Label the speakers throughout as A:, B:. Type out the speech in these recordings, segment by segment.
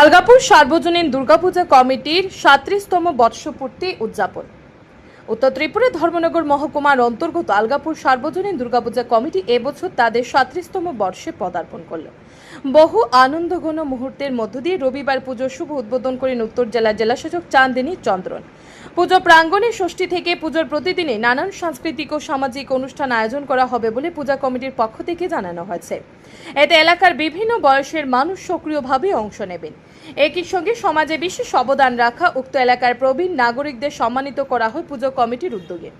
A: আলগাপুর সার্বজনীন দুর্গাপূজা কমিটির সাঁত্রিশতম বর্ষপূর্তি উদযাপন। উত্তর ত্রিপুরা ধর্মনগর মহকুমার অন্তর্গত আলগাপুর সার্বজনীন দুর্গাপূজা কমিটি এবছর তাদের সাঁত্রিশতম বর্ষে পদার্পণ করল। বহু আনন্দঘন মুহূর্তের মধ্য দিয়ে রবিবার পুজোর শুভ উদ্বোধন করেন উত্তর জেলা জেলাশাসক চান্দিনী চন্দ্রন। পুজো প্রাঙ্গণে ষষ্ঠী থেকে পুজোর প্রতিদিনে নানান সাংস্কৃতিক ও সামাজিক অনুষ্ঠান আয়োজন করা হবে বলে পূজা কমিটির পক্ষ থেকে জানানো হয়েছে। এতে এলাকার বিভিন্ন বয়সের মানুষ সক্রিয়ভাবে অংশ নেবেন। একই সঙ্গে সমাজে বিশেষ অবদান রাখা উক্ত এলাকার প্রবীণ নাগরিকদের সম্মানিত করা হয় পুজো কমিটির উদ্যোগে।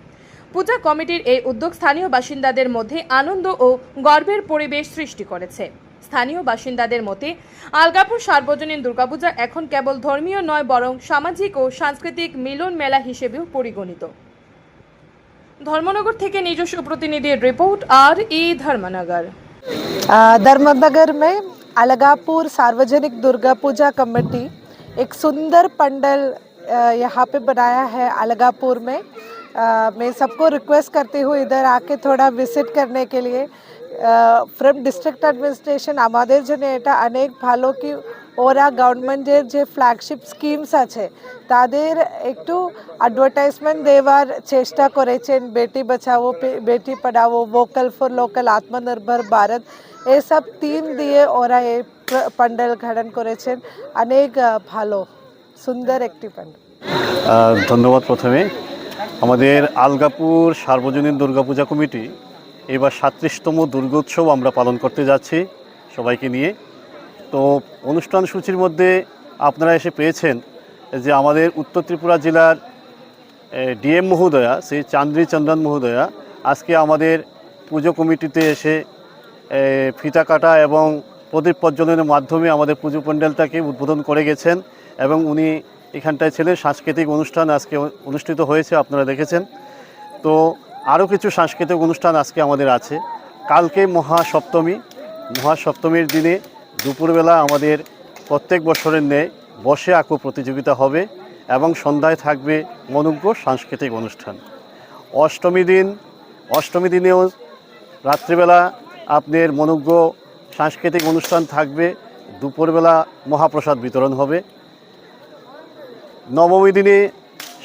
A: পূজা কমিটির এই উদ্যোগ স্থানীয় বাসিন্দাদের মধ্যে আনন্দ ও গর্বের পরিবেশ সৃষ্টি করেছে। স্থানীয় বাসিন্দাদের মতে আলগাপুর সার্বজনীন দুর্গাপূজা এখন কেবল ধর্মীয় নয় বরং সামাজিক ও সাংস্কৃতিক মিলন মেলা হিসেবেও পরিগণিত ধর্মনগর থেকে নিজস্ব প্রতিনিধির রিপোর্ট আর ই ধর্মনগর
B: अ, धर्मनगर में अलगापुर सार्वजनिक दुर्गा पूजा कमेटी एक सुंदर पंडल अ, यहाँ पे बनाया है अलगापुर में अ, मैं सबको रिक्वेस्ट करती हूँ इधर आके थोड़ा विजिट करने के लिए ফ্রম ডিস্ট্রিক্ট অ্যাডমিনিস্ট্রেশন আমাদের জন্য এটা অনেক ভালো কি ওরা গভর্নমেন্টের যে ফ্ল্যাগশিপ স্কিমস আছে, তাদের একটু অ্যাডভার্টাইজমেন্ট দেওয়ার চেষ্টা করেছেন, Beti Bachao Beti Padhao vocal for local আত্মনির্ভর ভারত এসব থিম দিয়ে ওরা এই প্যান্ডেল গঠন করেছেন, অনেক ভালো, সুন্দর একটি প্যান্ডেল
C: ধন্যবাদ প্রথমে। আমাদের আলগাপুর সার্বজনীন দুর্গাপূজা কমিটি এবার সাতত্রিশতম দুর্গোৎসব আমরা পালন করতে যাচ্ছি সবাইকে নিয়ে। তো অনুষ্ঠান সূচির মধ্যে আপনারা এসে পেয়েছেন যে আমাদের উত্তর ত্রিপুরা জেলার ডিএম মহোদয়া, শ্রী চান্দ্রী চন্দন মহোদয়া, আজকে আমাদের পুজো কমিটিতে এসে ফিতা কাটা এবং প্রদীপ প্রজ্বলনের মাধ্যমে আমাদের পুজো প্যান্ডেলটাকে উদ্বোধন করে গেছেন এবং উনি এখানটায় ছিলেন। সাংস্কৃতিক অনুষ্ঠান আজকে অনুষ্ঠিত হয়েছে, আপনারা দেখেছেন। তো আরও কিছু সাংস্কৃতিক অনুষ্ঠান আজকে আমাদের আছে। কালকে মহাসপ্তমী। মহাসপ্তমীর দিনে দুপুরবেলা আমাদের প্রত্যেক বছরের ন্যায় বসে আঁকো প্রতিযোগিতা হবে এবং সন্ধ্যায় থাকবে মনোজ্ঞ সাংস্কৃতিক অনুষ্ঠান। অষ্টমী দিন, অষ্টমী দিনেও রাত্রিবেলা আপনার মনোজ্ঞ সাংস্কৃতিক অনুষ্ঠান থাকবে। দুপুরবেলা মহাপ্রসাদ বিতরণ হবে। নবমী দিনে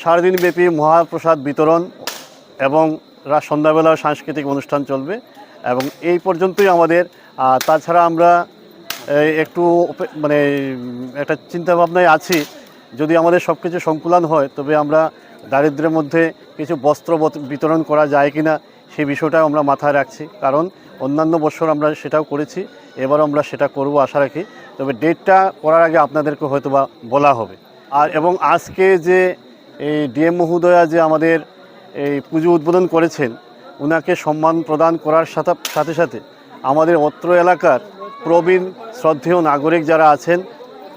C: সারাদিন ব্যাপী মহাপ্রসাদ বিতরণ এবং সন্ধ্যাবেলা সাংস্কৃতিক অনুষ্ঠান চলবে এবং এই পর্যন্তই আমাদের। তাছাড়া আমরা একটু মানে একটা চিন্তাভাবনায় আছি। যদি আমাদের সব কিছু সংকুলন হয়, তবে আমরা দারিদ্র্যের মধ্যে কিছু বস্ত্র বিতরণ করা যায় কি না সেই বিষয়টাও আমরা মাথায় রাখছি। কারণ অন্যান্য বছর আমরা সেটাও করেছি এবার আমরা সেটা করব আশা রাখি। তবে ডেটটা করার আগে আপনাদেরকে হয়তো বা বলা হবে। আর এবং আজকে যে এই ডিএম মহোদয়া যে আমাদের এই পুজো উদ্বোধন করেছেন ওনাকে সম্মান প্রদান করার সাথে সাথে আমাদের অত্র এলাকার প্রবীণ শ্রদ্ধেয় নাগরিক যারা আছেন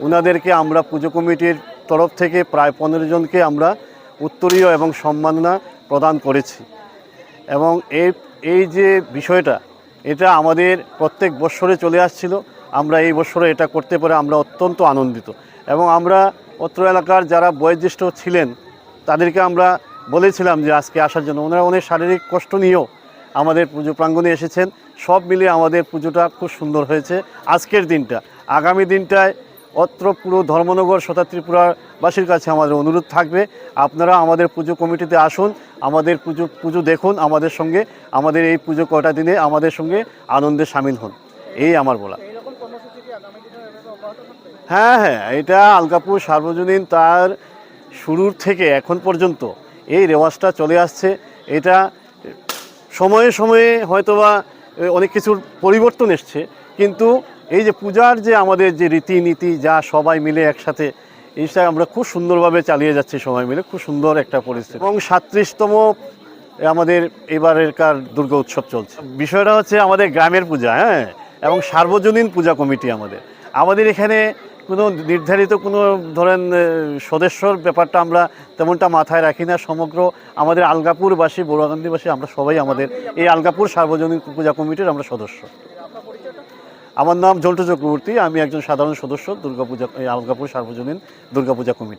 C: ওনাদেরকে আমরা পুজো কমিটির তরফ থেকে প্রায় পনেরো জনকে আমরা উত্তরীয় এবং সম্মাননা প্রদান করেছি। এবং এই এই যে বিষয়টা, এটা আমাদের প্রত্যেক বৎসরে চলে আসছিল, আমরা এই বছরে এটা করতে পারে আমরা অত্যন্ত আনন্দিত। এবং আমরা অত্র এলাকার যারা বয়োজ্যেষ্ঠ ছিলেন, তাদেরকে আমরা বলেছিলাম যে আজকে আসার জন্য ওনারা অনেক শারীরিক কষ্ট নিয়েও আমাদের পুজো প্রাঙ্গণে এসেছেন। সব মিলিয়ে আমাদের পুজোটা খুব সুন্দর হয়েছে। আজকের দিনটা, আগামী দিনটায় অত্র পুরো ধর্মনগর সতা ত্রিপুরাবাসীর কাছে আমাদের অনুরোধ থাকবে। আপনারা আমাদের পুজো কমিটিতে আসুন, আমাদের পুজো পুজো দেখুন আমাদের সঙ্গে, আমাদের এই পুজো কটা দিনে আমাদের সঙ্গে আনন্দে সামিল হন। এই আমার বলা। হ্যাঁ হ্যাঁ এটা আলকাপুর সার্বজনীন তার শুরুর থেকে এখন পর্যন্ত এই রেওয়াজটা চলে আসছে। এটা সময়ে সময়ে হয়তোবা অনেক কিছুর পরিবর্তন এসছে। কিন্তু এই যে পূজার যে আমাদের যে রীতিনীতি, যা সবাই মিলে একসাথে, এইটা আমরা খুব সুন্দরভাবে চালিয়ে যাচ্ছি সবাই মিলে। খুব সুন্দর একটা পরিস্থিতি। এবং সাতত্রিশতম আমাদের এবারেরকার দুর্গা উৎসব চলছে। বিষয়টা হচ্ছে আমাদের গ্রামের পূজা হ্যাঁ? এবং সার্বজনীন পূজা কমিটি আমাদের। আমাদের এখানে কোনো নির্ধারিত কোনো ধরেন সদস্যর ব্যাপারটা আমরা তেমনটা মাথায় রাখি না। সমগ্র আমাদের আলগাপুরবাসী বড়ুয়াগান্ধীবাসী আমরা সবাই আমাদের এই আলগাপুর সার্বজনীন পূজা কমিটির আমরা সদস্য। আমার নাম জল্টু চক্রবর্তী, আমি একজন সাধারণ সদস্য, দুর্গাপূজা, এই আলগাপুর সার্বজনীন দুর্গাপূজা কমিটি।